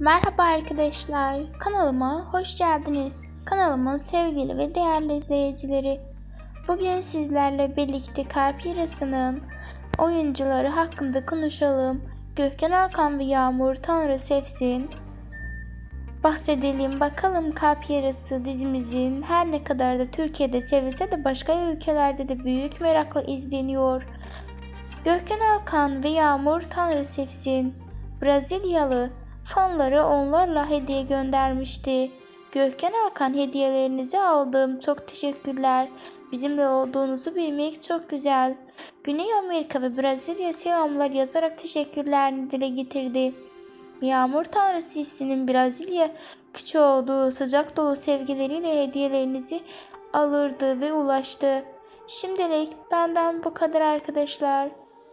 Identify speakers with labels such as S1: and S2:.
S1: Merhaba arkadaşlar, kanalıma hoş geldiniz. Kanalımın sevgili ve değerli izleyicileri. Bugün sizlerle birlikte Kalp Yarası'nın oyuncuları hakkında konuşalım. Gökhan Hakan ve Yağmur Tanrı sevsin. Bahsedelim bakalım Kalp Yarası dizimizin her ne kadar da Türkiye'de sevilse de başka ülkelerde de büyük merakla izleniyor. Gökhan Hakan ve Yağmur Tanrı sevsin. Brezilyalı fanları onlarla hediye göndermişti. Gökhan Hakan hediyelerinizi aldım. Çok teşekkürler. Bizimle olduğunuzu bilmek çok güzel. Güney Amerika ve Brezilya selamlar yazarak teşekkürlerini dile getirdi. Yağmur Tanrısı hissinin Brezilya küçük olduğu sıcak dolu sevgileriyle hediyelerinizi alırdı ve ulaştı. Şimdilik benden bu kadar arkadaşlar.